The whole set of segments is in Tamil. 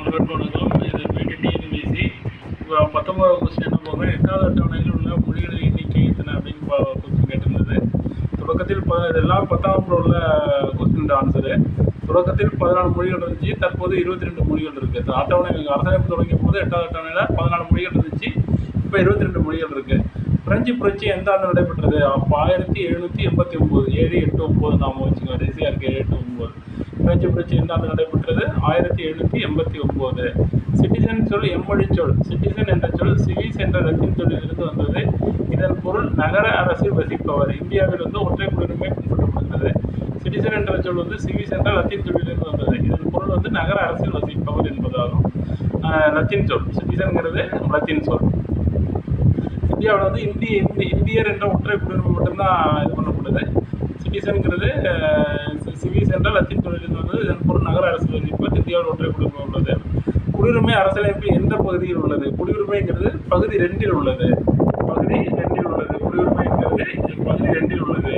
அனைவருக்கும் வணக்கம் இது பிடிடிஎன்பிசி பத்தொன்பதாவது கொஸ்டின் என்ன போக எட்டாவது அட்டவணையில் உள்ள மொழிகளின் எண்ணிக்கை எத்தனை அப்படின்னு கொஸ்டின் கேட்டிருந்தது. தொடக்கத்தில் இதெல்லாம் பத்தாம் உள்ள கொஸ்டின் ஆன்சரு தொடக்கத்தில் பதினாலு மொழிகள் இருந்துச்சு தற்போது இருபத்தி ரெண்டு மொழிகள் இருக்குது அட்டவணை அரசமைப்பு தொடங்கிய போது எட்டாவது அட்டவணையில் பதினாலு மொழிகள் இருந்துச்சு இப்போ இருபத்தி ரெண்டு மொழிகள் இருக்குது பிரெஞ்சு புரட்சி எந்த ஆண்டு நடைபெற்றது? அப்போ ஆயிரத்தி எழுநூற்றி எண்பத்தி ஒம்பது ஏழு எட்டு ஒம்பது நாம வச்சுக்கோங்க கடைசியாக இருக்குது ஏழு எட்டு ஒம்பது பேச்சு புரட்சி எந்த ஆண்டு நடைபெற்றது. ஆயிரத்தி எழுநூற்றி எண்பத்தி ஒம்பது. சிட்டிசன் சொல் எம்மொழி சொல். சிட்டிசன் என்ற சொல் சிவிஸ் என்ற லத்தீன் சொல்லிலிருந்து வந்தது. இதன் பொருள் நகர அரசில் வசிப்பவர். இந்தியாவில் வந்து ஒற்றை குடியுரிமை பின்பற்றப்படுகிறது. சிட்டிசன் என்ற சொல் வந்து சிவிஸ் என்ற லத்தீன் சொல்லிலிருந்து வந்தது. இதன் பொருள் வந்து நகர அரசில் வசிப்பவர் என்பதாகும். லத்தின் லத்தீன் சொல். சிட்டிசன்கிறது லத்தின் சொல். இந்தியாவில் வந்து இந்திய இந்தியர் என்ற ஒற்றை குடியுரிமை மட்டும்தான் இது பண்ணப்படுது. சிட்டிசன்கிறது சிவிஸ் என்ற லத்தீன் தொழிலிருந்து வந்தது. இதன் பொருள் நகர அரசு வசிப்பது இந்தியாவில் ஒற்றை குடியுரிமை உள்ளது. குடியுரிமை அரசியலமைப்பு எந்த பகுதியில் உள்ளது? குடியுரிமைங்கிறது பகுதி ரெண்டில் உள்ளது. பகுதி ரெண்டில் உள்ளது. குடியுரிமைங்கிறது பகுதி ரெண்டில் உள்ளது.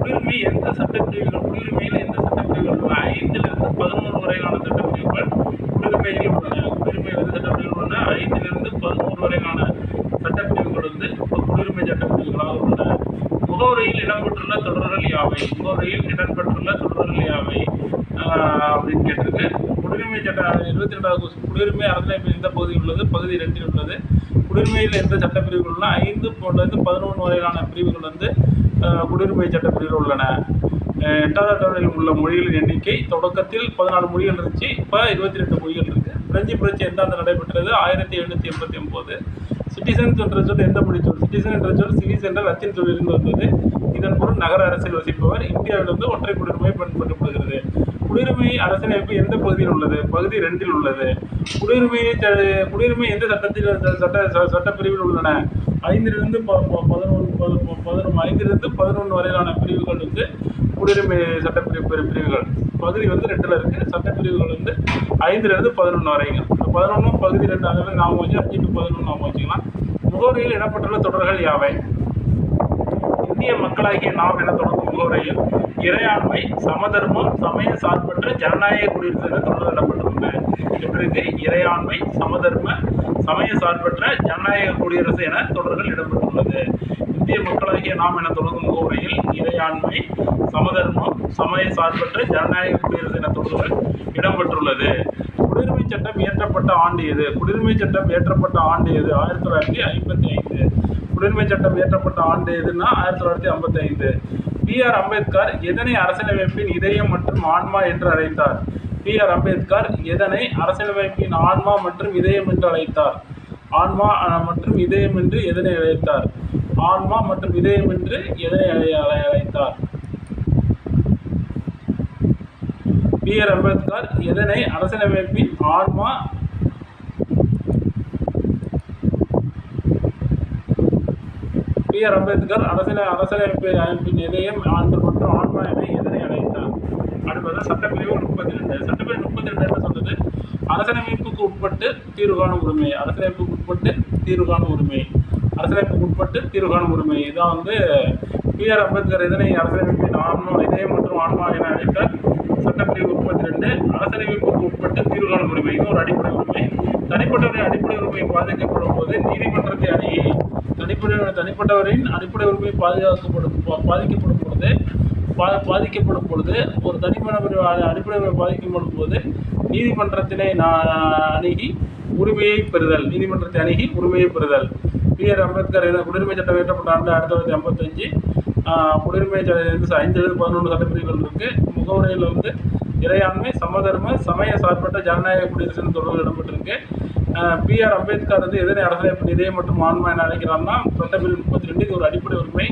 குடியுரிமை எந்த சட்டப்பிரிவுகள் குடியுரிமையில் எந்த சட்டப்பிரிவுகள் உள்ளன ஐந்திலிருந்து பதினோரு வரையிலான சட்டப்பிரிவுகள் குடியுரிமையில் உள்ளன. குடியுரிமை எந்த சட்டப்பிரிவுகள் உள்ளன? ஐந்திலிருந்து பதினோரு வரையிலான சட்டப்பிரிவுகள் வந்து குடியுரிமை சட்டப்பிரிவுகளாக உள்ளன. முகவரியில் இடம்பெற்றுள்ள தொடர்கள் யாவை? முகவரியில் இடம்பெற்றுள்ள தொடர்கள் யாவை? அப்படின்னு கேட்டிருக்கு. குடியுரிமை சட்ட இருபத்தி ரெண்டாவது கொஸ்டின் குடியுரிமை அரசியலமைப்பு எந்த பகுதியில் உள்ளது? பகுதி ரெண்டில் உள்ளது. குடியுரிமையில் எந்த சட்டப்பிரிவுகள்னா ஐந்து போன்றது பதினொன்று வரையிலான பிரிவுகள் வந்து குடியுரிமை சட்டப்பிரிவில் உள்ளன. எட்டாவது அட்டவணையில் உள்ள மொழிகளின் எண்ணிக்கை தொடக்கத்தில் பதினாலு மொழிகள் இருந்துச்சு இப்போ இருபத்தி ரெண்டு மொழிகள் இருக்குது பிரெஞ்சு புரட்சி எந்த ஆண்டு நடைபெற்றது? ஆயிரத்தி எழுநூற்றி எண்பத்தி ஒம்பது சிட்டிசன்ஸ் என்ற சொல் எந்த மொழி சொல்? சிட்டிசன் என்ற சொல் சிவிஸ் என்ற லத்தீன் சொல்லிலிருந்து வந்தது. இதன் பொருள் நகர அரசில் வசிப்பவர் இந்தியாவிலிருந்து ஒற்றை குடியுரிமை பயன்படுத்தப்படுகிறது. குடியுரிமை அரசியலமைப்பு எந்த பகுதியில் உள்ளது? பகுதி ரெண்டில் உள்ளது. குடியுரிமையை குடியுரிமை எந்த சட்டத்தில் சட்ட ச- சட்டப்பிரிவில் உள்ளன? ஐந்திலிருந்து பதினொன்று பதினொன்று ஐந்திலிருந்து பதினொன்று வரையிலான பிரிவுகள் வந்து குடியுரிமை சட்டப்பிரிவு பிரிவுகள். பகுதி வந்து ரெண்டில் இருக்குது சட்டப்பிரிவுகள் வந்து ஐந்துலேருந்து பதினொன்று வரைங்க. பதினொன்று பதினொன்றும் பகுதி ரெண்டு அதில் நாம வச்சு அஞ்சு டு பதினொன்று நாம் வச்சுக்கலாம். முகவரியில் இடப்பட்டுள்ள தொடர்கள் யாவை? இந்திய மக்களாகிய நாம் என தொடங்கும் முகவரையில்? இறையாண்மை சமதர்மம் சமய சார்பற்ற ஜனநாயக குடியரசு என தொடர் இடம்பெற்றுள்ளன எப்படி இறையாண்மை சமதர்ம சமய சார்பற்ற ஜனநாயக குடியரசு என தொடர்கள் இடம்பெற்றுள்ளது. இந்திய மக்களாகிய நாம் என தொடங்கும் முகவரையில்? இறையாண்மை சமதர்மம் சமய சார்பற்ற ஜனநாயக குடியரசு என தொடர்கள் இடம்பெற்றுள்ளது. குடியுரிமை சட்டம் இயற்றப்பட்ட ஆண்டு எது? குடியுரிமை சட்டம் இயற்றப்பட்ட ஆண்டு எது? ஆயிரத்தி தொள்ளாயிரத்தி ஐம்பத்தி ஐந்து. குடியுரிமை சட்டம் இயற்றப்பட்ட ஆண்டு எதுன்னா ஆயிரத்தி தொள்ளாயிரத்தி ஐம்பத்தி ஐந்து. பி ஆர் அம்பேத்கர் எதனை அரசியலமைப்பின் இதயம் மற்றும் ஆன்மா என்று அழைத்தார்? பி ஆர் அம்பேத்கர் எதனை அரசியலமைப்பின் ஆன்மா மற்றும் இதயம் என்று அழைத்தார்? ஆன்மா மற்றும் இதயம் என்று எதனை அழைத்தார்? ஆன்மா மற்றும் இதயம் என்று எதனை அழை- அழை- அழைத்தார்? பி ஆர் அம்பேத்கர் எதனை அரசியலமைப்பின் ஆன்மா பி ஆர் அம்பேத்கர் அரசியல் அரசியலமைப்பு அமைப்பின் இதயம் ஆண்டு மற்றும் ஆன்மா என எதனை அழைத்தார்? அடுத்தது சட்டப்பிரிவு முப்பத்தி ரெண்டு சட்டப்பிரிவு முப்பத்தி ரெண்டு என்ன சொல்றது அரசியலமைப்புக்கு உட்பட்டு தீர்வு காணும் உரிமை. அரசியலமைப்புக்கு உட்பட்டு தீர்வு காணும் உரிமை. அரசியலமைப்புக்கு உட்பட்டு தீர்வு காணும் உரிமை. இதான் வந்து பி ஆர் அம்பேத்கர் இதனை அரசியலமைப்பின் ஆன்மா இதயம் மற்றும் ஆன்மா என அழைத்தார்? சட்டப்பிரிவு முப்பத்தி ரெண்டு அரசமைப்புக்கு உட்பட்டு தீர்வுகால உரிமை இது ஒரு அடிப்படை உரிமை. தனிப்பட்டவரின் அடிப்படை உரிமை பாதிக்கப்படும் போது நீதிமன்றத்தை அணுகி தனிப்பட்ட தனிப்பட்டவரின் அடிப்படை உரிமை பாதுகாக்கப்படும் பாதிக்கப்படும் பொழுது பா பாதிக்கப்படும் பொழுது ஒரு தனிமனித அடிப்படை உரிமை பாதிக்கப்படும் போது நீதிமன்றத்தினை நான் அணுகி உரிமையை பெறுதல். நீதிமன்றத்தை அணுகி உரிமையை பெறுதல். பி. ஆர். அம்பேத்கர் குடியுரிமை சட்டம் இயற்றப்பட்ட ஆண்டு ஆயிரத்தி தொள்ளாயிரத்தி ஐம்பத்தஞ்சு குடியுரிமை சட்டம் ஐந்து பதினொன்று சட்டப்பிரிவுகள் இருக்குது முகவுரையில் வந்து இறையாண்மை சமதர்ம சமய சார்பற்ற ஜனநாயக குடியரசுன்னு தொடர்பு இடம்பெற்றிருக்கு. பி ஆர் அம்பேத்கர் வந்து எதனை அரசியல் இதே மற்றும் ஆன்மா என அழைக்கிறார்னா சட்டப்பிரிவு முப்பத்தி ரெண்டு இது ஒரு அடிப்படை உரிமை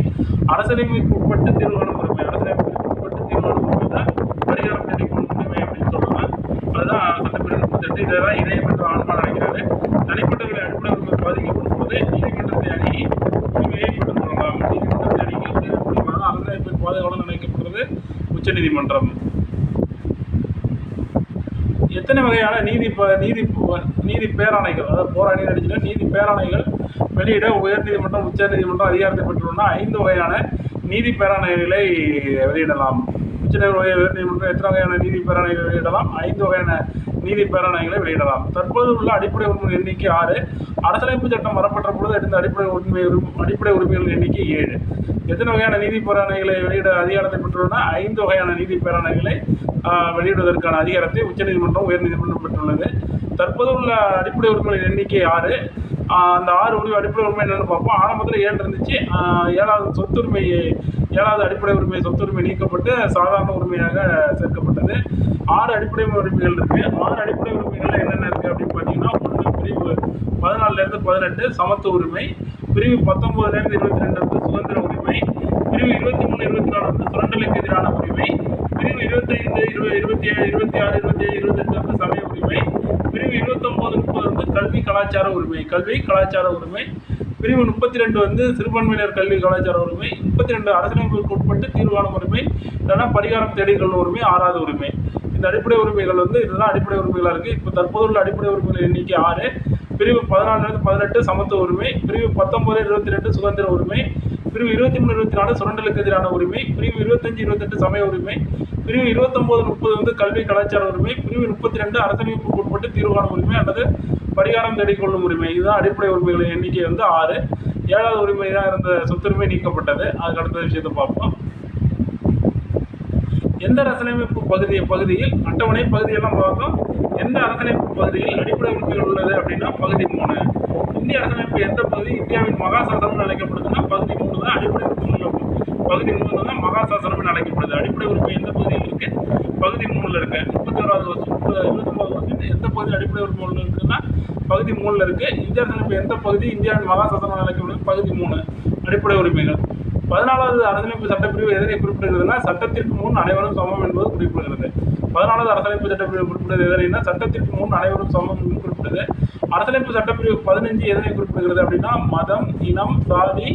அரசியலமைப்புக்கு உட்பட்டு தீர்மானம் உரிமை அரசியலமைப்பு உட்பட்டு தீர்மானம் உரிமை தான் பரிகாரம் தெரிவிக்கும் உரிமை அப்படின்னு சொல்லலாம் அதுதான் சட்டப்பிரிவு முப்பத்தி ரெண்டு இதெல்லாம் இதயம் மற்றும் ஆன்மா நினைக்கிறாரு தனிப்பட்டவர்களின் அடிப்படை உரிமை பாதிக்கப்படும் போது நீதிமன்றத்தை அணுகி உரிமையை பெற்றுக் கொள்ளலாம் நீதிமன்றத்தை அணுகி உரிமையை பெற்றுக் கொள்ளலாம் அரசியலமைப்பின் பாதுகாவலன் நினைக்கப்படுறது உச்சநீதிமன்றம். எத்தனை வகையான நீதி நீதி நீதி பேராணைகள் அதாவது போராணி நடிச்சுன்னா நீதி பேராணைகள் வெளியிட உயர்நீதிமன்றம் உச்சநீதிமன்றம் அதிகாரத்தை பெற்றுள்ளனா ஐந்து வகையான நீதி பேராணைகளை வெளியிடலாம். உச்சநீதிமன்றம் உயர்நீதிமன்றம் எத்தனை வகையான நீதி பேராணைகளை வெளியிடலாம்? ஐந்து வகையான நீதி பேரணைகளை வெளியிடலாம். தற்போது உள்ள அடிப்படை உரிமை எண்ணிக்கை ஆறு. அரசமைப்பு சட்டம் வரப்பட்ட பொழுது இருந்த அடிப்படை உரிமை உரிமை- அடிப்படை உரிமைகள் எண்ணிக்கை ஏழு. எத்தனை வகையான நீதி பேராணைகளை வெளியிட அதிகாரத்தை பெற்றுள்ளன? ஐந்து வகையான நீதி பேராணைகளை வெளியிடுவதற்கான அதிகாரத்தை உச்சநீதிமன்றம் உயர்நீதிமன்றம் பெற்றுள்ளது. தற்போது உள்ள அடிப்படை உரிமைகளின் எண்ணிக்கை ஆறு. அந்த ஆறு உரிமை அடிப்படை உரிமை என்னென்னு பார்ப்போம். ஆரம்பத்தில் ஏழு இருந்துச்சு. ஏழாவது சொத்துரிமை ஏழாவது அடிப்படை உரிமை சொத்து உரிமை நீக்கப்பட்டு சாதாரண உரிமையாக சேர்க்கப்பட்டது. ஆறு அடிப்படை உரிமைகள் இருக்கு. ஆறு அடிப்படை உரிமைகள் என்னென்ன இருக்கு அப்படின்னு பார்த்தீங்கன்னா ஒன்று பிரிவு பதினாலுல இருந்து பதினெட்டு சமத்துவ உரிமை. பிரிவு பத்தொன்பதுல இருந்து இருபத்தி ரெண்டு வந்து சுதந்திர உரிமை. பிரிவு இருபத்தி மூணு இருபத்தி நாலு வந்து சுரண்டலுக்கு எதிரான உரிமை. பிரிவு இருபத்தைந்து இருபது இருபத்தி ஏழு இருபத்தி ஆறு இருபத்தி ஏழு இருபத்தெட்டு வந்து சமய உரிமை. பிரிவு இருபத்தொன்பது முப்பது வந்து கல்வி கலாச்சார உரிமை. கல்வி கலாச்சார உரிமை. பிரிவு முப்பத்தி ரெண்டு வந்து சிறுபான்மையினர் கல்வி கலாச்சார உரிமை முப்பத்தி ரெண்டு அரசியலமைப்புக்கு உட்பட்டு தீர்வான உரிமை இல்லைன்னா பரிகாரம் தேடிகள் உரிமை ஆறாவது உரிமை. இந்த அடிப்படை உரிமைகள் வந்து இதுதான் அடிப்படை உரிமைகளாக இருக்குது இப்போ தற்போதுள்ள அடிப்படை உரிமைகள் எண்ணிக்கை ஆறு. பிரிவு பதினாலுலேருந்து பதினெட்டு சமத்துவ உரிமை பிரிவு பத்தொம்பது இருபத்தி ரெண்டு சுதந்திர உரிமை பிரிவு இருபத்தி மூணு இருபத்தி நாலு சுரண்டலுக்கு எதிரான உரிமை பிரிவு இருபத்தஞ்சு இருபத்தெட்டு சமய உரிமை பிரிவு இருபத்தொம்போது முப்பது வந்து கல்வி கலாச்சார உரிமை பிரிவு முப்பத்தி ரெண்டு அரசியலமைப்புக்கு உட்பட்டு தீர்வான உரிமை அல்லது பரிகாரம் தேடிக்கொள்ளும் உரிமை. இதுதான் அடிப்படை உரிமைகளின் எண்ணிக்கை வந்து ஆறு. ஏழாவது உரிமை தான் இருந்த சொத்துரிமை நீக்கப்பட்டது. அதுக்கு அடுத்த விஷயத்தை பார்ப்போம். எந்த அரசியலமைப்பு பகுதி பகுதியில் அட்டவணை பகுதியெல்லாம் பார்த்தோம் எந்த அரசியலமைப்பு பகுதியில் அடிப்படை உரிமைகள் உள்ளது அப்படின்னா பகுதி மூணு. இந்திய அரசியலமைப்பு எந்த பகுதி இந்தியாவின் மகாசாசனம் அழைக்கப்படுதுன்னா பகுதி மூணு தான் அடிப்படை உரிமைகள் பகுதி மூணு தான் மகாசாசனம் அழைக்கப்படுது அடிப்படை உரிமை எந்த பகுதியில் இருக்கு? பகுதி மூணுல இருக்கு. முப்பத்தி ஓராவது வருஷம் முப்பது இருபத்தொன்பது வருஷம் எந்த பகுதி அடிப்படை உரிமை இருக்குன்னா பகுதி மூணுல இருக்கு. இந்தியா அரசியலமைப்பு எந்த பகுதி இந்தியாவின் மகாசாசனம் அழைக்கப்படுது பகுதி மூணு. அடிப்படை உரிமைகள். பதினாலாவது அரசமைப்பு சட்டப்பிரிவு எதனை குறிப்பிடுகிறதுனா சட்டத்திற்கு முன் அனைவரும் சமம் என்பது குறிப்பிடுகிறது. பதினாலாவது அரசமைப்பு சட்டப்பிரிவு குறிப்பிடுவது எதனைனா சட்டத்திற்கு முன் அனைவரும் சமம் என்று குறிப்பிட்டது அரசமைப்பு சட்டப்பிரிவு பதினஞ்சு எதனை குறிப்பிடுகிறது அப்படின்னா மதம் இனம் சாதி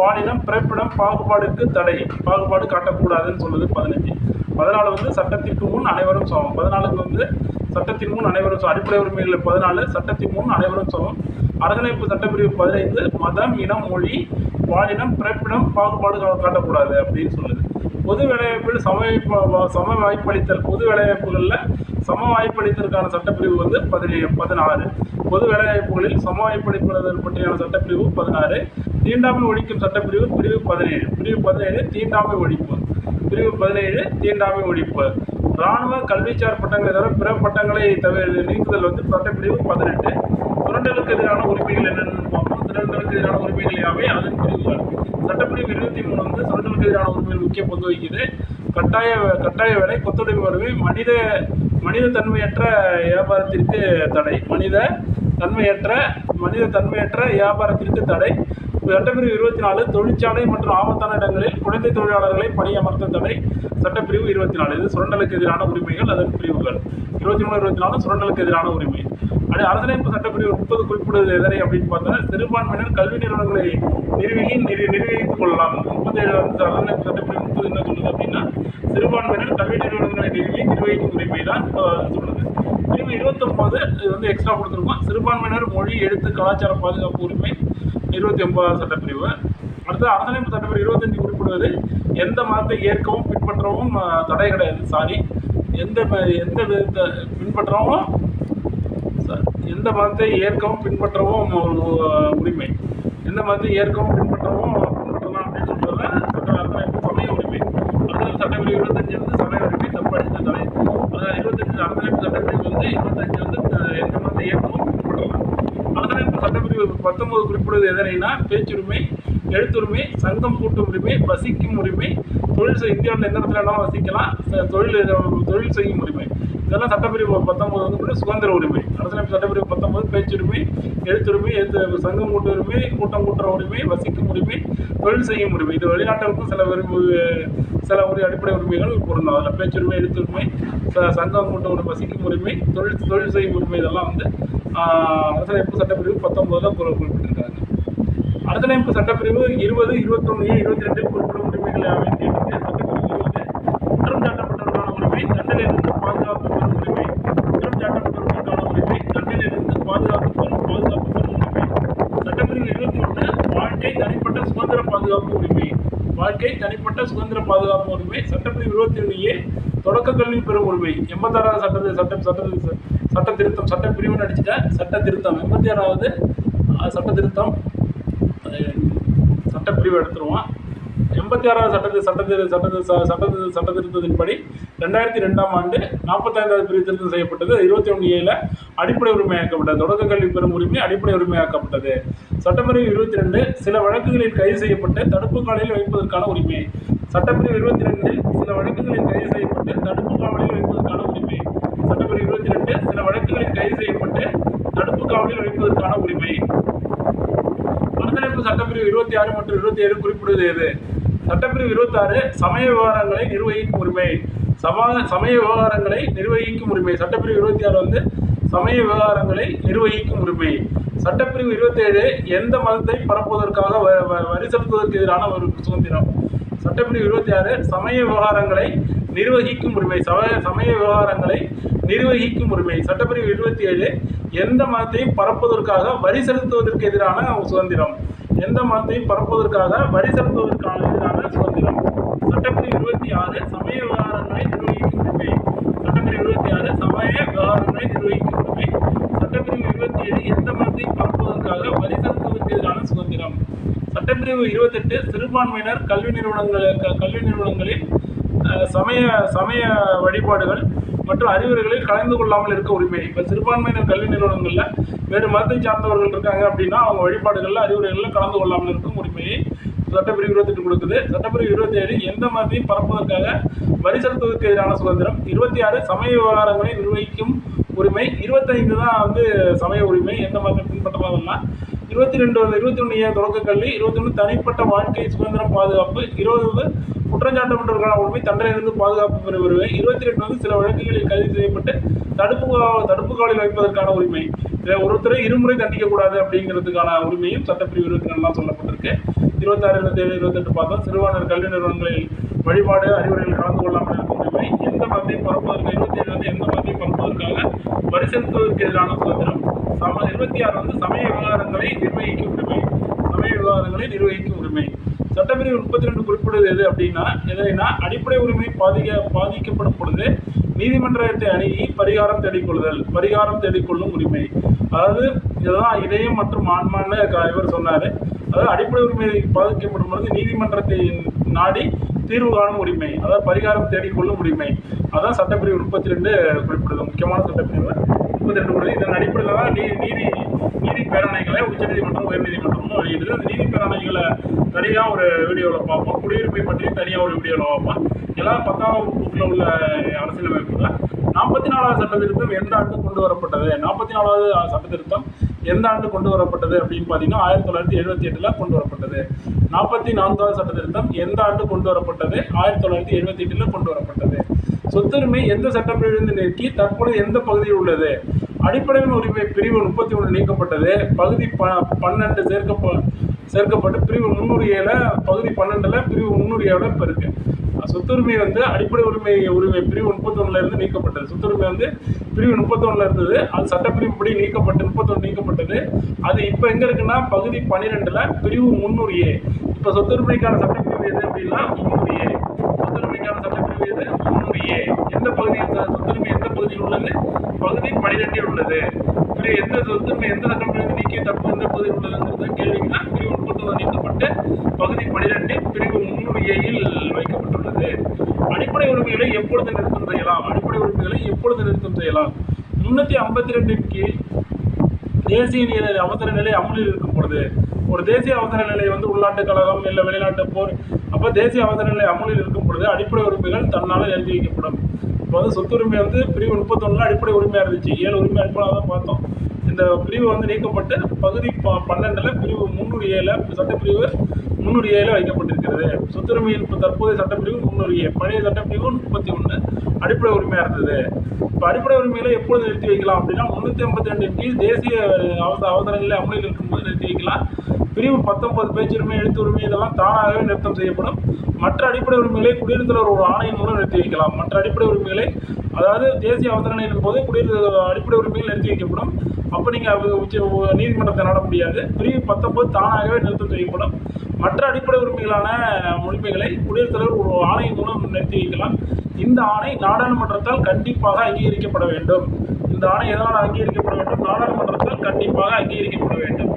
பாலினம் பிறப்பிடம் பாகுபாடுக்கு தடை பாகுபாடு காட்டக்கூடாதுன்னு சொல்லுது பதினஞ்சு பதினாலு வந்து சட்டத்திற்கு முன் அனைவரும் சமம். பதினாலுக்கு வந்து சட்டத்தின் முன் அனைவரும் சமம் அடிப்படை உரிமைகள் பதினாலு சட்டத்தின் முன் அனைவரும் சமம். அரசியலமைப்பு சட்டப்பிரிவு பதினைந்து மதம் இனம் மொழி பாலினம் பிறப்பிடம் பாகுபாடு கா- காட்டக்கூடாது அப்படின்னு சொல்லுது. பொது வேலைவாய்ப்பில் சம சம வாய்ப்பளித்தல் பொது வேலைவாய்ப்புகளில் சம வாய்ப்பளித்தலுக்கான சட்டப்பிரிவு வந்து பதினேழு பதினாறு. பொது வேலைவாய்ப்புகளில் சம வாய்ப்பளிப்பதல் பற்றியான சட்டப்பிரிவு பதினாறு. தீண்டாமை ஒழிக்கும் சட்டப்பிரிவு பிரிவு பதினேழு. பிரிவு பதினேழு தீண்டாமை ஒழிப்பு. பிரிவு பதினேழு தீண்டாமை ஒழிப்பு. இராணுவ கல்விசார் பட்டங்களை தவிர பிற பட்டங்களை தவிர நீக்குதல் வந்து சட்டப்பிரிவு பதினெட்டு. திரண்டலுக்கு எதிரான உரிமைகள் என்னென்னு பார்ப்போம். திரண்டலுக்கு எதிரான உரிமைகள் யாவை? அதன் பிரிவுகள் சட்டப்பிரிவு இருபத்தி மூணு வந்து திரண்டலுக்கு எதிரான உரிமைகள் முக்கிய பங்கு வகிக்குது. கட்டாய கட்டாய வேலை கொத்துழைப்பு உரிமை மனித மனித தன்மையற்ற வியாபாரத்திற்கு தடை. மனித தன்மையற்ற மனித தன்மையற்ற வியாபாரத்திற்கு தடை. சட்டப்பிரிவு இருபத்தி நாலு தொழிற்சாலை மற்றும் ஆபத்தான இடங்களில் குழந்தை தொழிலாளர்களை பணியமர்த்தும் தடை சட்டப்பிரிவு இருபத்தி நாலு இது சுரண்டலுக்கு எதிரான உரிமைகள் அதன் பிரிவுகள். இருபத்தி மூணு இருபத்தி நாலு சுரண்டலுக்கு எதிரான உரிமை. அது அரசியலமைப்பு சட்டப்பிரிவு முப்பது குறிப்பிடுவது எதனை அப்படின்னு பார்த்தா சிறுபான்மையினர் கல்வி நிறுவனங்களை நிறுவி நிறு நிர்வகித்துக் கொள்ளலாம். முப்பத்தேழு அரசியலமைப்பு சட்டப்பிரிவு முப்பது என்ன சொல்லுது அப்படின்னா சிறுபான்மையினர் கல்வி நிறுவனங்களை நிறுவி நிர்வகிக்கும் உரிமை தான் சொல்லுது. பிரிவு இருபத்தொன்பது இது வந்து எக்ஸ்ட்ரா கொடுத்துருக்கோம். சிறுபான்மையினர் மொழி எழுத்து கலாச்சார பாதுகாப்பு உரிமை இருபத்தி ஒன்பதாவது சட்டப்பிரிவு. அடுத்து அரசியலமைப்பு சட்டப்பிரிவு இருபத்தஞ்சு குறிப்பிடுவது எந்த மதத்தை ஏற்கவும் பின்பற்றவும் தடை கிடையாது. சாரி. எந்த எந்த விதத்தை பின்பற்றவும் சாரி, எந்த மதத்தை ஏற்கவும் பின்பற்றவும் ஒரு, உரிமை. எந்த மதத்தை ஏற்கவும் பின்பற்றவும் பின்பற்றலாம் அப்படின்னு சொல்றதுல அரசியலமைப்பு சமய உரிமை. அரசியல் சட்டப்பிரிவு இருபத்தஞ்சு வந்து சமய உரிமை தப்பு அடித்த தடை அதாவது இருபத்தஞ்சு அரசியலமைப்பு சட்டப்பிரிவு வந்து இருபத்தஞ்சு வந்து அஹ், எந்த மதத்தை ஏற்கவும் பின்பற்றலாம் அரசியலமைப்பு சட்டப்பிரிவு பத்தொன்பது குறிப்பிடுவது எதனைனா பேச்சுரிமை எழுத்துரிமை சங்கம் கூட்டும் உரிமை வசிக்கும் உரிமை தொழில் செய் இந்தியாவில் எந்த இடத்துல வேணாலும் வசிக்கலாம். தொழில் தொழில் செய்யும் உரிமை. இதெல்லாம் சட்டப்பிரிவு பத்தொன்பது வந்து கூட சுதந்திர உரிமை. அரசியலமைப்பு சட்டப்பிரிவு பத்தொன்பது பேச்சுரிமை எழுத்துரிமை எழுத்து சங்கம் கூட்டு உரிமை கூட்டம் கூட்டுற உரிமை வசிக்கும் உரிமை தொழில் செய்யும் உரிமை. இது வெளிநாட்டிற்கும் சில விரும்பு சில ஒரு அடிப்படை உரிமைகள் பொருந்தும். அதில் பேச்சுரிமை எழுத்துரிமை சங்கம் கூட்ட உரிமை வசிக்கும் உரிமை தொழில் தொழில் செய்யும் உரிமை இதெல்லாம் வந்து அரசியலமைப்பு சட்டப்பிரிவு பத்தொன்பதுல குறிப்பிட்டிருக்காங்க அரசியலமைப்பு சட்டப்பிரிவு இருபது இருபத்தொன்று இருபத்தி ரெண்டு குறிப்பிடும் உரிமைகள் யாவை சட்டப்பிரிவு இருபது குற்றம் சாட்டப்பட்டவர்களுக்கான உரிமை தண்டனையிலிருந்து பாதுகாப்பு பெறும் உரிமை. குற்றம் சாட்டப்பட்டவர்களுக்கான உரிமை தண்டனையிலிருந்து பாதுகாப்பு பெறும் பாதுகாப்பு பெறும் உரிமை. சட்டப்பிரிவு இருபத்தி ஒன்று வாழ்க்கை தனிப்பட்ட சுதந்திர பாதுகாப்பு உரிமை. வாழ்க்கை தனிப்பட்ட சுதந்திர பாதுகாப்பு உரிமை. சட்டப்பிரிவு இருபத்தி ஒன்று ஏ தொடக்க கல்வி பெறும் உரிமை. எண்பத்தாறாவது சட்ட சட்ட சட்ட சட்ட திருத்தம். சட்ட பிரிவுன்னு சட்ட திருத்தம். எண்பத்தி ஆறாவது சட்ட திருத்தம். முடிவு எடுத்துருவோம். எண்பத்தி ஆறாவது சட்ட சட்டத்திரு சட்ட சட்ட சட்ட திருத்தத்தின்படி ரெண்டாயிரத்தி ரெண்டாம் ஆண்டு நாற்பத்தைந்தாவது பிரிவு திருத்தம் செய்யப்பட்டது. இருபத்தி ஒன்று ஏழில் அடிப்படை உரிமையாக்கப்பட்டது தொடக்க கல்வி பெறும் உரிமை அடிப்படை உரிமையாக்கப்பட்டது சட்டப்பிரிவு இருபத்தி ரெண்டு சில வழக்குகளில் கைது செய்யப்பட்டு தடுப்பு காலையில் வைப்பதற்கான உரிமை. சட்டப்பிரிவு இருபத்தி ரெண்டு சில வழக்குகளில் கைது செய்யப்பட்டு தடுப்பு காவலில் வைப்பதற்கான உரிமை. சட்டப்பிரிவு இருபத்தி ரெண்டு சில வழக்குகளில் கைது செய்யப்பட்டு தடுப்பு காவலில் வைப்பதற்கான உரிமை. அரசியலமைப்பு சட்டப்பிரிவு இருபத்தி ஆறு மற்றும் இருபத்தி ஏழு குறிப்பிடுவது எது? சட்டப்பிரிவு இருபத்தாறு சமய விவகாரங்களை நிர்வகிக்கும் உரிமை. சமா சமய விவகாரங்களை நிர்வகிக்கும் உரிமை. சட்டப்பிரிவு இருபத்தி ஆறு வந்து சமய விவகாரங்களை நிர்வகிக்கும் உரிமை. சட்டப்பிரிவு இருபத்தேழு எந்த மதத்தை பரப்புவதற்காக வ- வ- வரி செலுத்துவதற்கு எதிரான ஒரு சுதந்திரம். சட்டப்பிரிவு இருபத்தி ஆறு சமய விவகாரங்களை நிர்வகிக்கும் உரிமை. சமய சமய விவகாரங்களை நிர்வகிக்கும் உரிமை. சட்டப்பிரிவு இருபத்தி ஏழு எந்த மதத்தையும் பரப்புவதற்காக வரி செலுத்துவதற்கு எதிரான சுதந்திரம். எந்த மதத்தையும் பரப்புவதற்காக வரி செலுத்துவதற்கான எதிரான சுதந்திரம். சட்டப்பிரிவு இருபத்தி ஆறு சமய விவகாரங்களை நிர்வகிக்கும் உரிமை சட்டப்பிரிவு இருபத்தி ஆறு சமய விவகாரங்களை நிர்வகிக்கும் உரிமை சட்டப்பிரிவு இருபத்தி ஏழு எந்த மதத்தையும் பரப்புவதற்காக வரி செலுத்துவதற்கு எதிரான சுதந்திரம். சட்டப்பிரிவு இருபத்தெட்டு சிறுபான்மையினர் கல்வி நிறுவனங்கள் கல்வி நிறுவனங்களில் சமய சமய வழிபாடுகள் மற்ற அறிவுரைகளில் கலந்து கொள்ளாமல் இருக்க உரிமை. இப்போ சிறுபான்மையினர் கல்வி நிறுவனங்களில் வேறு மதத்தை சார்ந்தவர்கள் இருக்காங்க அப்படின்னா அவங்க வழிபாடுகளில் அறிவுரைகளில் கலந்து கொள்ளாமல் இருக்கும் உரிமையை சட்டப்பிரிவு இருபத்தெட்டு கொடுக்குது. சட்டப்பிரிவு இருபத்தி ஏழு எந்த மதத்தையும் பரப்புவதற்காக வரி செலுத்துவதற்கு எதிரான சுதந்திரம். இருபத்தி ஆறு சமய விவகாரங்களை நிர்வகிக்கும் உரிமை. இருபத்தைந்து தான் வந்து சமய உரிமை எந்த மதத்தை பின்பற்றலாம் இருபத்தி ரெண்டு இருபத்தி ஒன்று ஏன் தொடக்க கல்வி? இருபத்தி ஒன்று தனிப்பட்ட வாழ்க்கை சுதந்திரம் பாதுகாப்பு. இருபது குற்றஞ்சாட்டப்பட்டவர்களான உரிமை தண்டனையிலிருந்து பாதுகாப்பு பெற உரிமை இருபத்தி ரெண்டு வந்து சில வழக்குகளில் கைது செய்யப்பட்டு தடுப்பு தடுப்பு காலில் வைப்பதற்கான உரிமை. ஒருத்தரை இருமுறை தண்டிக்கக்கூடாது அப்படிங்கிறதுக்கான உரிமையும் சட்டப்பிரிவு இருபத்தி ரெண்டுலாம் சொல்லப்பட்டிருக்கு. இருபத்தாறு இருபத்தேழு இருபத்தெட்டு பார்த்தோம் சிறுவனர் கல்வி நிறுவனங்களில் வழிபாடு அறிவுரைகள் கலந்து கொள்ளாமல் இருக்கும் உரிமை எந்த மதத்தையும் பரப்புவதற்கு இருபத்தி ஏழு வந்து எந்த மதத்தையும் பரப்புவதற்காக வரி செலுத்துவதற்கு எதிரான சுதந்திரம்? சம இருபத்தி ஆறு வந்து சமய விவகாரங்களை நிர்வகிக்கும் உரிமை சமய விவகாரங்களை நிர்வகிக்கும் சட்டப்பிரிவு முப்பத்தி ரெண்டு குறிப்பிடுவது எது அப்படின்னா எதுனா அடிப்படை உரிமை பாதிக்க பாதிக்கப்படும் பொழுது நீதிமன்றத்தை அணுகி பரிகாரம் தேடிக்கொள்ளுதல் பரிகாரம் தேடிக்கொள்ளும் உரிமை. அதாவது இதுதான் இதயம் மற்றும் ஆன்மான்னு இவர் சொன்னார். அதாவது அடிப்படை உரிமை பாதிக்கப்படும் பொழுது நீதிமன்றத்தை நாடி தீர்வு காணும் உரிமை அதாவது பரிகாரம் தேடிக்கொள்ளும் உரிமை. அதான் சட்டப்பிரிவு முப்பத்தி ரெண்டு குறிப்பிடுது முக்கியமான சட்டப்பிரிவு முப்பத்தி ரெண்டு குறிப்பிடுது இதன் அடிப்படையில் தான் நீ நீதி நீதி பேரணைகளை உச்சநீதிமன்றம் உயர்நீதிமன்றமும் வெளியிடுது அந்த நீதி பேரணைகளை தனியாக ஒரு வீடியோவில் பார்ப்போம். குடியுரிமை பற்றி தனியாக ஒரு வீடியோவில் பார்ப்போம். எல்லாம் பத்தாம் புக்கில் உள்ள அரசியலமைப்புல நாற்பத்தி நாலாவது சட்ட திருத்தம் எந்த ஆண்டு கொண்டு வரப்பட்டது? நாற்பத்தி நாலாவது சட்ட திருத்தம் எந்த ஆண்டு கொண்டு வரப்பட்டது அப்படின்னு பார்த்தீங்கன்னா ஆயிரத்தி தொள்ளாயிரத்தி எழுபத்தி எட்டில் கொண்டு வரப்பட்டது. நாற்பத்தி நான்காவது சட்ட திருத்தம் எந்த ஆண்டு கொண்டு வரப்பட்டது? ஆயிரத்தி தொள்ளாயிரத்தி எழுபத்தி எட்டில் கொண்டு வரப்பட்டது. சொத்துரிமை எந்த சட்டப்பிரிவிலிருந்து நிற்கி தற்பொழுது எந்த பகுதியில் உள்ளது? அடிப்படையின் உரிமை பிரிவு முப்பத்தி ஒன்று நீக்கப்பட்டது. பகுதி ப பன்னெண்டு சேர்க்கப்ப சேர்க்கப்பட்டு பிரிவு முந்நூறு பகுதி பன்னெண்டில் பிரிவு முன்னுரியோட ஏழோட இப்போ இருக்கு. சொத்துரிமை வந்து அடிப்படை உரிமை உரிமை பிரிவு முப்பத்தொன்னுல இருந்து நீக்கப்பட்டது. சொத்துரிமை வந்து பிரிவு முப்பத்தொன்னுல இருந்தது. அது சட்டப்பிரிவு படி நீக்கப்பட்டு முப்பத்தொன்று நீக்கப்பட்டது. அது இப்போ எங்கே இருக்குன்னா பகுதி பன்னிரெண்டில் பிரிவு முந்நூறு ஏ. இப்போ சொத்துரிமைக்கான சட்டப்பிரிவு எது அப்படின்னா முந்நூறு ஏ. சொத்துரிமைக்கான சட்டப்பிரிவு எது? முந்நூறு ஏ எந்த பகுதியில் சொத்துரிமை எந்த பகுதியில் உள்ளது? பகுதி பனிரெண்டில் உள்ளது. பிரிவு எந்த சொத்துரிமை எந்த சட்டப்பிரிவு நீக்கிய தப்பு எந்த பகுதியில் உள்ளதுங்கிறது கேள்விங்கன்னா பிரிவு முப்பத்தொன்று நீக்கப்பட்டு பகுதி பனிரெண்டு பிரிவு முன்னூறு ஏயில் வைக்கப்பட்டுள்ளது. அடிப்படை உரிமைகளை எப்பொழுது நிறுத்தம் செய்யலாம்? அடிப்படை உரிமைகளை எப்பொழுது நிறுத்தம் செய்யலாம்? முன்னூற்றி ஐம்பத்தி ரெண்டின் கீழ் தேசிய நிலை அவசர நிலை அமலில் இருக்கும் பொழுது ஒரு தேசிய அவசர நிலை வந்து உள்நாட்டு கழகம் இல்லை வெளிநாட்டு போர் அப்போ தேசிய அவசர நிலை அமலில் இருக்கும் பொழுது அடிப்படை உரிமைகள் தன்னால் எழுதி வைக்கப்படும். இப்போ வந்து சொத்துரிமை வந்து பிரிவு முப்பத்தொன்னில் அடிப்படை உரிமையாக இருந்துச்சு. ஏழு உரிமை அடிப்படையாக தான் பார்த்தோம். இந்த பிரிவு வந்து நீக்கப்பட்டு பகுதி ப பன்னெண்டில் பிரிவு முந்நூறு ஏழு சட்டப்பிரிவு முந்நூறு ஏழு வைக்கப்பட்டிருக்கிறது. சொத்துரிமையின் தற்போதைய சட்டப்பிரிவு முந்நூறு ஏ. பழைய சட்டப்பிரிவு முப்பத்தி ஒன்று அடிப்படை உரிமையாக இருந்தது. இப்போ அடிப்படை உரிமைகளை எப்பொழுது நிறுத்தி வைக்கலாம் அப்படின்னா முந்நூற்றி ஐம்பத்தி ரெண்டு கீழ் தேசிய அவசர அவசர நிலை அமலில் இருக்கும்போது நிறுத்தி வைக்கலாம். பிரிவு பத்தொன்பது பேச்சுரிமை எழுத்து உரிமை இதெல்லாம் தானாகவே நிறுத்தம் செய்யப்படும். மற்ற அடிப்படை உரிமைகளை குடியரசுத் தலைவர் ஒரு ஆணையின் மூலம் நிறுத்தி வைக்கலாம். மற்ற அடிப்படை உரிமைகளை அதாவது தேசிய அவசர நிலையின் போது குடியரசு அடிப்படை உரிமைகள் நிறுத்தி வைக்கப்படும். அப்போ நீங்கள் உச்ச நீதிமன்றத்தை நாட முடியாது. பிரிவு பத்தொன்பது தானாகவே நிறுத்தம் செய்யப்படும். மற்ற அடிப்படை உரிமைகளான உரிமைகளை குடியரசுத் தலைவர் ஒரு ஆணை மூலம் நிறுத்தி வைக்கலாம். இந்த ஆணை நாடாளுமன்றத்தால் கண்டிப்பாக அங்கீகரிக்கப்பட வேண்டும். இந்த இந்த ஆணை எதனால் அங்கீகரிக்கப்பட வேண்டும்? நாடாளுமன்றத்தால் கண்டிப்பாக அங்கீகரிக்கப்பட வேண்டும்.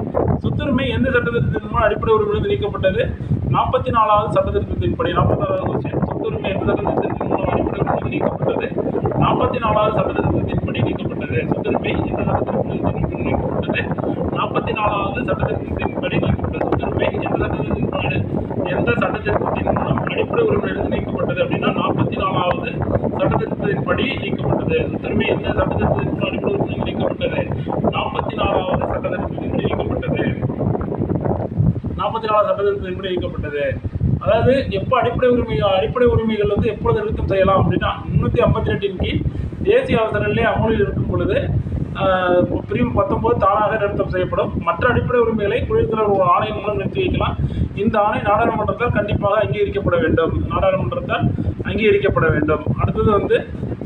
சொத்துரிமை எந்த சட்டத்திட்டத்தின் மூலம் அடிப்படை உரிமையிலிருந்து நீக்கப்பட்டது நாற்பத்தி நாலாவது சட்டத்திட்டத்தின்படி நாற்பத்தி நாலாவது கொஸ்டின் சொத்துரிமை எந்த சட்டத்திட்டத்தின் மூலம் அடிப்படை நீக்கப்பட்டது. நாற்பத்தி நாலாவது சட்டத்திட்டத்தின்படி நீக்கப்பட்டது. சொத்துரிமை சட்டத்திற்கு சட்டத்திட்டத்தின் நீக்கப்பட்டது. நாற்பத்தி நாலாவது சட்டத்திட்டத்தின்படி நீக்கப்பட்ட சொத்துரிமை எந்த சட்டத்திற்கு எந்த சட்டத்திற்கு மூலம் அடிப்படை உரிமையிலிருந்து நீக்கப்பட்டது அப்படின்னா நாற்பத்தி நாலாவது சட்டத்திட்டத்தின்படி நீக்கப்பட்டது. சொத்துரிமை எந்த சட்டத்திட்டத்தின் அடிப்படை உரிமை நீக்கப்பட்டது? நாற்பத்தி நாலாவது சட்டத்திட்டத்தின்படி நீக்கப்பட்டது. நாற்பத்தி நாலாவது சட்டத்திட்டத்தின்படி நீக்கப்பட்டது. அதாவது எப்போ அடிப்படை உரிமை அடிப்படை உரிமைகள் வந்து எப்பொழுது நிறுத்தம் செய்யலாம் அப்படின்னா முந்நூற்றி ஐம்பத்தி ரெண்டின் கீழ் தேசிய அவசரநிலை அமலில் இருக்கும் பொழுது பிரிவு பத்தொம்போது தானாக நிறுத்தம் செய்யப்படும். மற்ற அடிப்படை உரிமைகளை குடியரசுத் ஒரு ஆணையம் மூலம் நிறுத்தி வைக்கலாம். இந்த ஆணை நாடாளுமன்றத்தால் கண்டிப்பாக அங்கீகரிக்கப்பட வேண்டும். நாடாளுமன்றத்தால் அங்கீகரிக்கப்பட வேண்டும். அடுத்தது வந்து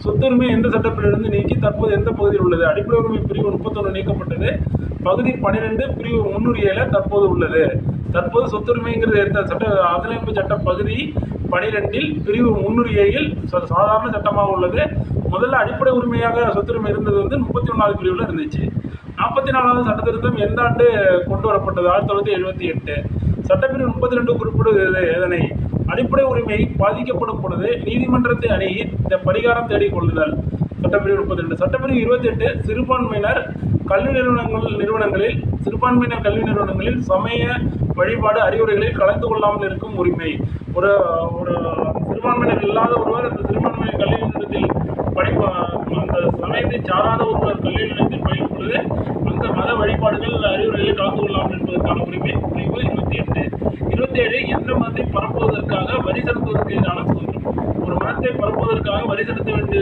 சொத்துரிமை எந்த சட்டப்பிரிவிலிருந்து நீக்கி தற்போது எந்த பகுதியில் உள்ளது? அடிப்படை உரிமை பிரிவு முப்பத்தொன்று நீக்கப்பட்டது. பகுதி பன்னிரெண்டு பிரிவு முன்னூறு ஏழு தற்போது உள்ளது. தற்போது சொத்துரிமைங்கிறது எந்த சட்ட அரசியலமைப்பு சட்ட பகுதி பனிரெண்டில் பிரிவு முன்னுரிமையில் ச- சாதாரண சட்டமாக உள்ளது. முதல்ல அடிப்படை உரிமையாக சொத்துரிமை இருந்தது வந்து முப்பத்தி ஒன்றாவது பிரிவில் இருந்துச்சு. நாற்பத்தி நாலாவது சட்ட திருத்தம் எந்த ஆண்டு கொண்டு வரப்பட்டது? ஆயிரத்தி தொள்ளாயிரத்தி எழுபத்தி எட்டு. சட்டப்பிரிவு முப்பத்தி ரெண்டு குறிப்பிடுகிறது இதனை. அடிப்படை உரிமை பாதிக்கப்படும் பொழுது நீதிமன்றத்தை அணுகி இந்த பரிகாரம் தேடிக்கொள்ளுதல் சட்டப்பிரிவு முப்பத்தி ரெண்டு சட்டப்பிரிவு இருபத்தி எட்டு சிறுபான்மையினர் கல்வி நிறுவனங்கள் நிறுவனங்களில் சிறுபான்மையினர் கல்வி நிறுவனங்களில் சமய வழிபாடு அறிவுரைகளில் கலந்து கொள்ளாமல் இருக்கும் உரிமை. ஒரு ஒரு சிறுபான்மையினர் இல்லாத ஒருவர் அந்த சிறுபான்மையினர் கல்வி நிறுவனத்தில் படிப்பு அந்த சமயத்தை சாராத ஒருவர் கல்வி நிலையத்தில் பயிலும் பொழுது அந்த மத வழிபாடுகள் அறிவுரைகளில் கலந்து கொள்ளாமல் என்பதற்கான உரிமை குறிப்பு இருபத்தி எட்டு இருபத்தி ஏழு எந்த மதத்தை பரப்புவதற்காக வரி செலுத்துவதற்கு எதிரான சுதந்திரம் ஒரு மதத்தை பரப்புவதற்காக வரி செலுத்த வேண்டிய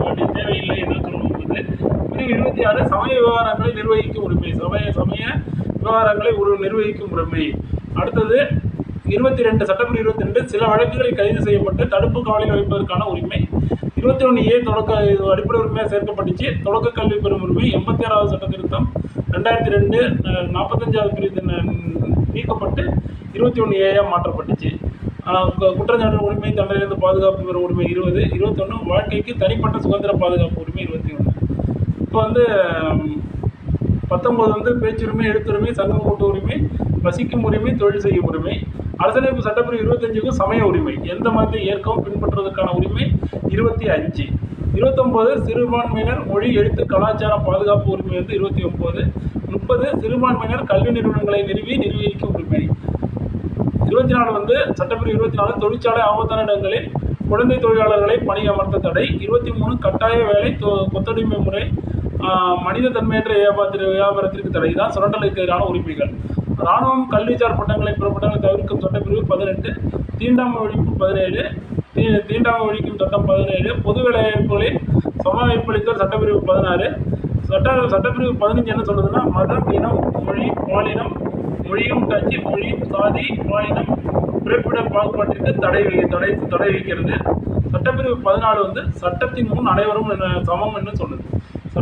வேண்டிய தேவையில்லை என்று சொல்லும்போது பிரிவு இருபத்தி ஆறு சமய விவகாரங்களை நிர்வகிக்கும் உரிமை. சமய சமய விவகாரங்களை ஒரு நிர்வகிக்கும் உரிமை. அடுத்தது இருபத்தி ரெண்டு சட்டப்பிரிவு இருபத்தி ரெண்டு சில வழக்குகளில் கைது செய்யப்பட்டு தடுப்பு காவலில் வைப்பதற்கான உரிமை. இருபத்தி ஒன்று ஏ தொடக்க அடிப்படை உரிமையாக சேர்க்கப்பட்டுச்சு. தொடக்க கல்வி பெறும் உரிமை எண்பத்தி ஆறாவது சட்ட திருத்தம் ரெண்டாயிரத்தி ரெண்டு நாற்பத்தஞ்சாவது பிரிவு நீக்கப்பட்டு இருபத்தி ஒன்று ஏயா மாற்றப்பட்டுச்சு. குற்றச்சாட்டு உரிமை தண்டனையிலிருந்து பாதுகாப்பு பெறும் உரிமை இருபது இருபத்தொன்று வாழ்க்கைக்கு தனிப்பட்ட சுதந்திர பாதுகாப்பு உரிமை இருபத்தி ஒன்று இப்போ வந்து ம், பத்தொன்பது வந்து பேச்சுரிமை எழுத்துரிமை சங்கம் கூட்டு உரிமை வசிக்கும் உரிமை தொழில் செய்யும் உரிமை அரசியலமைப்பு சட்டப்பிரிவு இருபத்தஞ்சுக்கும் சமய உரிமை எந்த மதத்தை ஏற்கவும் பின்பற்றுவதற்கான உரிமை? இருபத்தி அஞ்சு. இருபத்தொம்போது சிறுபான்மையினர் மொழி எழுத்து கலாச்சார பாதுகாப்பு உரிமை வந்து இருபத்தி ஒம்பது முப்பது சிறுபான்மையினர் கல்வி நிறுவனங்களை நிறுவி நிர்வகிக்கும் உரிமை. இருபத்தி நாலு வந்து சட்டப்பிரிவு இருபத்தி நாலு தொழிற்சாலை ஆபத்தான இடங்களில் குழந்தை தொழிலாளர்களை பணியமர்த்த தடை. இருபத்தி மூணு கட்டாய வேலை தொ- கொத்தடிமை முறை மனித தன்மையற்ற வியாபாரத்திற்கு வியாபாரத்திற்கு தடை தான் சுரண்டலுக்கு எதிரான உரிமைகள். ராணுவம் கல்விசார் பட்டங்களை புறப்பட்டங்களை தவிர்க்கும் சட்டப்பிரிவு பதினெட்டு தீண்டாமை ஒழிப்பு பதினேழு தீ தீண்டாமை ஒழிக்கும் சட்டம் பதினேழு பொது வேலைவாய்ப்புகளில் சமவாய்ப்பளித்தல் சட்டப்பிரிவு பதினாறு. சட்ட சட்டப்பிரிவு பதினஞ்சு என்ன சொல்லுதுன்னா மதம் இனம் மொழி பாலினம் மொழியும் கட்சி மொழி சாதி பாலினம் பிறப்பிட பாகுபாட்டிற்கு தடை தடை தடை விதிக்கிறது சட்டப்பிரிவு பதினாலு வந்து சட்டத்தின் முன் அனைவரும் என்ன- சமம் என்று சொல்லுது.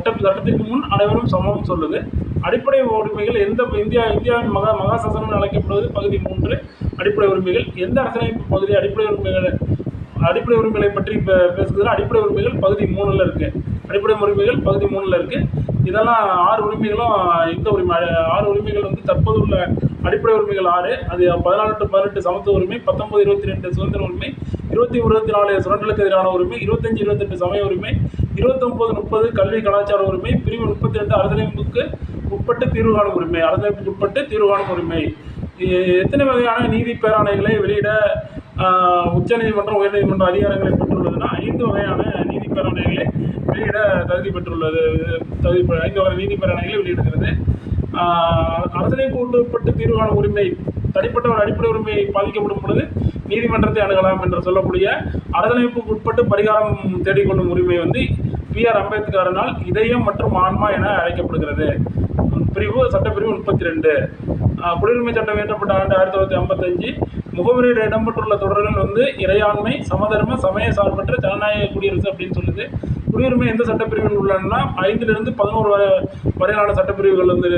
சட்ட சட்டத்திற்கு முன் அனைவரும் சமம் சொல்லுது. அடிப்படை உரிமைகள் எந்த இந்தியா இந்தியாவின் மகா மகாசாசனம் அழைக்கப்படுவது பகுதி மூன்று. அடிப்படை உரிமைகள் எந்த அரசியலமைப்பு பகுதி அடிப்படை உரிமைகள் அடிப்படை உரிமைகளை பற்றி பே- பேசுகிறதுல அடிப்படை உரிமைகள் பகுதி மூணில் இருக்குது அடிப்படை உரிமைகள் பகுதி மூணில் இருக்குது இதெல்லாம் ஆறு உரிமைகளும் இந்த உரிமை ஆறு உரிமைகள் வந்து தற்போது உள்ள அடிப்படை உரிமைகள் ஆறு அது பதினாலு டு பதினெட்டு சமத்துவ உரிமை பத்தொன்பது இருபத்தி ரெண்டு சுதந்திர உரிமை இருபத்தி இருபத்தி நாலு சுரண்டலுக்கு எதிரான உரிமை இருபத்தஞ்சு இருபத்தெட்டு சமய உரிமை இருபத்தொம்பது முப்பது கல்வி கலாச்சார உரிமை பிரிவு முப்பத்தி ரெண்டு அரசியலமைப்புக்கு உட்பட்டு தீர்வு காணும் உரிமை அரசியலமைப்புக்கு உட்பட்டு தீர்வு காணும் உரிமை எத்தனை வகையான நீதி பேராணைகளை வெளியிட உச்சநீதிமன்றம் உயர்நீதிமன்ற அதிகாரங்களை பெற்றுள்ளதுன்னா ஐந்து வகையான நீதி பேராணைகளை வெளியிட தகுதி பெற்றுள்ளது தகுதி ஐந்து வகை நீதி பேராணைகளை வெளியிடுகிறது. ஆஹ், உட்பட்டு தீர்வு உரிமை தனிப்பட்ட ஒரு அடிப்படை உரிமை பாதிக்கப்படும் பொழுது நீதிமன்றத்தை அணுகலாம் என்று சொல்லக்கூடிய அரசமைப்புக்கு உட்பட்டு பரிகாரம் தேடிக்கொள்ளும் உரிமை வந்து பி ஆர் அம்பேத்கரனால் இதயம் மற்றும் ஆன்மா என அழைக்கப்படுகிறது. பிரிவு சட்டப்பிரிவு முப்பத்தி ரெண்டு. குடியுரிமை சட்டம் இயற்றப்பட்ட ஆண்டு ஆயிரத்தி தொள்ளாயிரத்தி ஐம்பத்தஞ்சு. முகவரியில் இடம்பெற்றுள்ள தொடர்கள் வந்து இறையாண்மை சமதர்ம சமய சார்பற்ற ஜனநாயக குடியரசு அப்படின்னு சொல்லுது. குடியுரிமை எந்த சட்டப்பிரிவுகள் உள்ளன்னா ஐந்துலேருந்து பதினோரு வரை வரையிலான சட்டப்பிரிவுகள் வந்து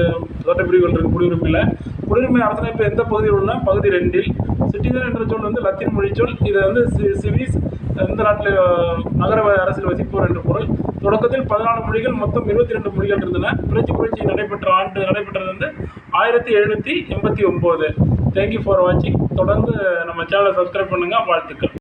சட்டப்பிரிவுகள் இருக்குது குடியுரிமையில். குடியுரிமை அரசமைப்பு எந்த பகுதியில் உள்ள பகுதி ரெண்டில். சிட்டிசன் என்ற சொல் வந்து லத்தீன் மொழி சொல். இது வந்து சி- சிவிஸ் எந்த நாட்டில் நகர அரசில் வசிப்போர் என்று பொருள். தொடக்கத்தில் பதினாலு மொழிகள் மொத்தம் இருபத்தி ரெண்டு மொழிகள் இருந்தன. பிரெஞ்சு புரட்சி நடைபெற்ற ஆண்டு நடைபெற்றது வந்து ஆயிரத்தி எழுநூற்றி எண்பத்தி ஒம்பது தேங்க்யூ ஃபார் வாட்சிங் தொடர்ந்து நம்ம சேனலை சப்ஸ்கிரைப் பண்ணுங்கள் வாழ்த்துக்கள்.